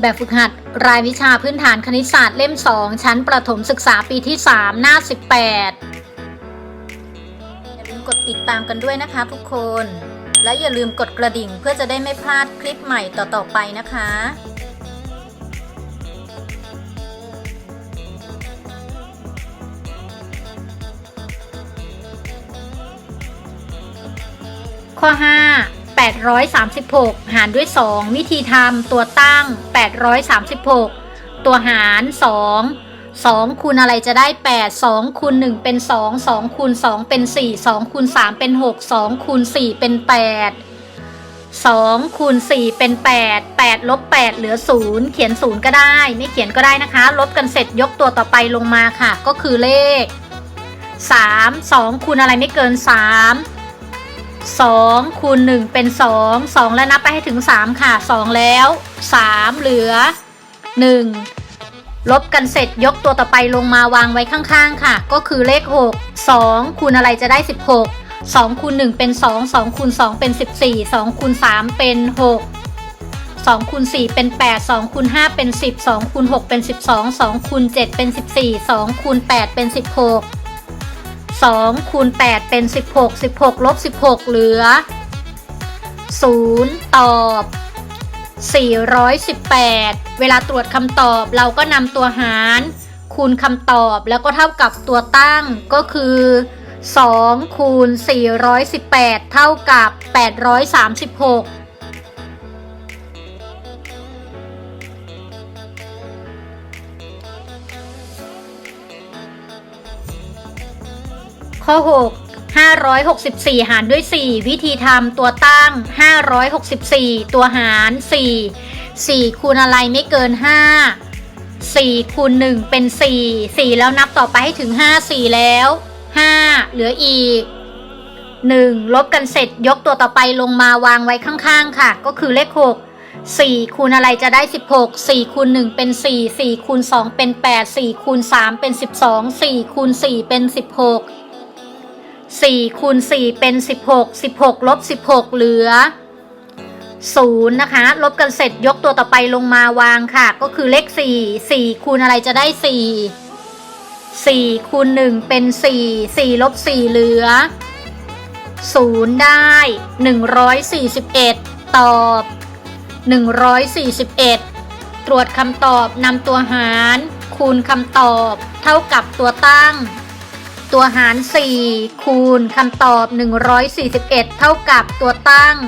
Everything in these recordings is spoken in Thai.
แบบฝึกหัด รายวิชาพื้นฐานคณิตศาสตร์เล่ม 2 ชั้นประถมศึกษาปีที่ 3 หน้า 18 อย่าลืมกดติดตามกันด้วยนะคะทุกคน และอย่าลืมกดกระดิ่งเพื่อจะได้ไม่พลาดคลิปใหม่ต่อๆไปนะคะข้อ5 836 หารด้วย 2 วิธีทำตัวตั้ง 836 ตัวหาร 2 2คูณอะไรจะได้ 8 2คูณ1เป็น 2 2คูณ2เป็น 4 2คูณ3เป็น 6 2คูณ4เป็น 8 2คูณ4เป็น 8 8ลบ8เหลือ 0 เขียน 0 ก็ได้ ไม่เขียนก็ได้นะคะ ลบกันเสร็จยกตัวต่อไปลงมาค่ะ ก็คือเลข 3 2คูณอะไรไม่เกิน 3 2คูณ1เป็น 2 2 แล้วนับไปให้ถึง 3 ค่ะ 2 แล้ว 3 เหลือ 1 ลบกันเสร็จยกตัวต่อไปลงมาวางไว้ข้างๆ ค่ะ ก็คือเลข 6 2 คูณอะไรจะได้ 16 2คูณ1เป็น 2 2คูณ2เป็น 14 2คูณ3เป็น 6 2คูณ4เป็น 8 2คูณ5เป็น 10 2คูณ6เป็น 12 2คูณ7เป็น 14 2คูณ8เป็น 16 2คูณ8เป็น 16 16ลบ16 เหลือ 0 ตอบ 418 เวลาตรวจคำตอบเราก็นำตัวหาร คูณคำตอบแล้วก็เท่ากับตัวตั้งก็คือ2คูณ418 เท่ากับ 836 ข้อ 6 564 หารด้วย 4 วิธีทำตัวตั้ง 564 ตัวหาร 4 4 คูณอะไรไม่เกิน 5 4 คูณ 1 เป็น 4 4 แล้วนับต่อไปให้ถึง 5 4 แล้ว 5 เหลืออีก 1 ลบกันเสร็จยกตัวต่อไปลงมาวางไว้ข้างๆ ค่ะ ก็คือเลข 6 4 คูณอะไรจะได้ 16 4 คูณ 1 เป็น 4 4 คูณ 2 เป็น 8 4 คูณ 3 เป็น 12 4 คูณ 4 เป็น 16 4คูณ4เป็น 16 16ลบ16 เหลือ0นะคะ ลบกันเสร็จยกตัวต่อไปลงมาวางค่ะ ก็คือเลข 4 4คูณอะไรจะได้ 4 4คูณ1เป็น 4 4ลบ4 เหลือ 0 ได้ 141 ตอบ 141 ตรวจคำตอบนำตัวหาร คูณคำตอบ เท่ากับตัวตั้ง ตัวหาร 4 คูณคำตอบ 141 เท่ากับตัวตั้ง 564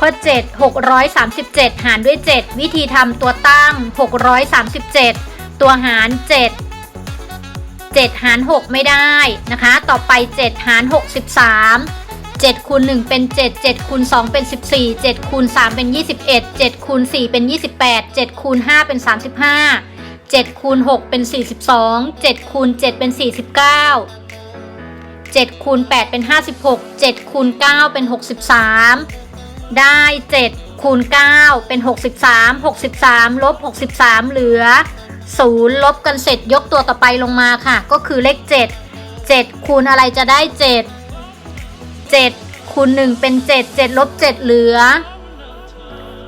ข้อ 7 637 หารด้วย 7 วิธีทำตัวตั้ง 637 ตัวหาร 7 7 หาร 6 ไม่ได้นะคะ ต่อไป 7 หาร 63 7คูณ1เป็น 7 7คูณ2เป็น 14 7คูณ3เป็น 21 7คูณ4เป็น 28 7คูณ5เป็น 35 7คูณ6เป็น 42 7คูณ7เป็น 49 7คูณ8เป็น 56 7คูณ9เป็น 63 ได้ 7คูณ9เป็น 63 63ลบ63 เหลือ 0 ลบกันเสร็จยกตัวต่อไปลงมาค่ะ ก็คือเลข 7 7คูณอะไรจะได้ 7 7คูณ1เป็น 7 7ลบ7เหลือ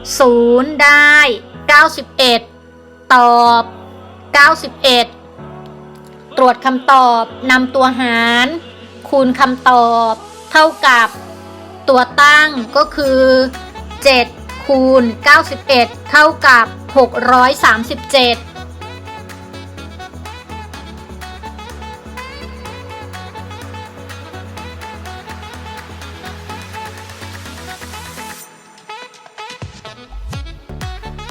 0 ได้ 91 ตอบ 91 ตรวจคำตอบนำตัวหาร คูณคำตอบ เท่ากับตัวตั้งก็คือ 7 คูณ 91 เท่ากับ 637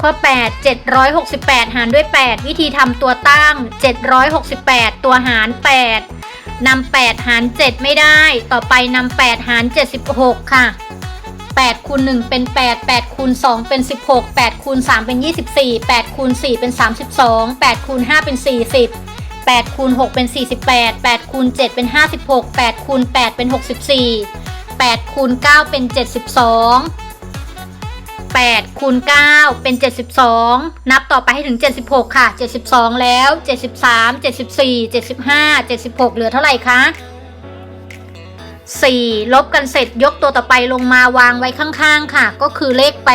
ข้อ 8 768 หารด้วย 8 วิธีทำตัวตั้ง 768 ตัวหาร 8นำ8 หาร 7 ไม่ได้ ต่อไปนำ8 หาร 76 ค่ะ8คูณ1เป็น 8 8คูณ2เป็น 16 8คูณ3เป็น 24 8คูณ4เป็น 32 8คูณ5เป็น 40 8คูณ6เป็น 48 8คูณ7เป็น 56 8คูณ8เป็น 64 8คูณ9เป็น 72 8คูณ9เป็น 72 นับต่อไปให้ถึง 76 ค่ะ 72 แล้ว 73 74 75 76 เหลือเท่าไหร่คะ 4 ลบกันเสร็จยกตัวต่อไปลงมาวางไว้ข้างๆ ค่ะ ก็คือเลข 8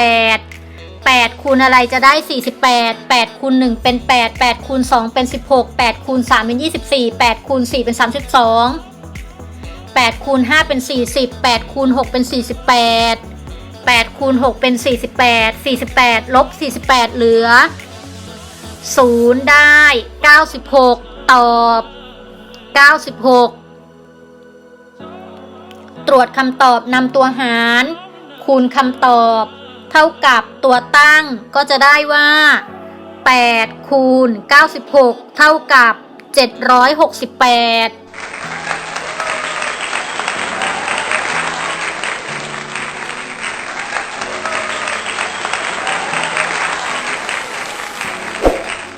8คูณอะไรจะได้ 48 8คูณ1เป็น 8 8คูณ2เป็น 16 8คูณ3เป็น 24 8คูณ4เป็น 32 8คูณ5เป็น 40 8คูณ6เป็น 48 8คูณ6เป็น 48 48ลบ48 เหลือ 0 ได้ 96 ตอบ 96 ตรวจคำตอบนำตัวหาร คูณคำตอบ เท่ากับตัวตั้งก็จะได้ว่า 8 คูณ 96 เท่ากับ 768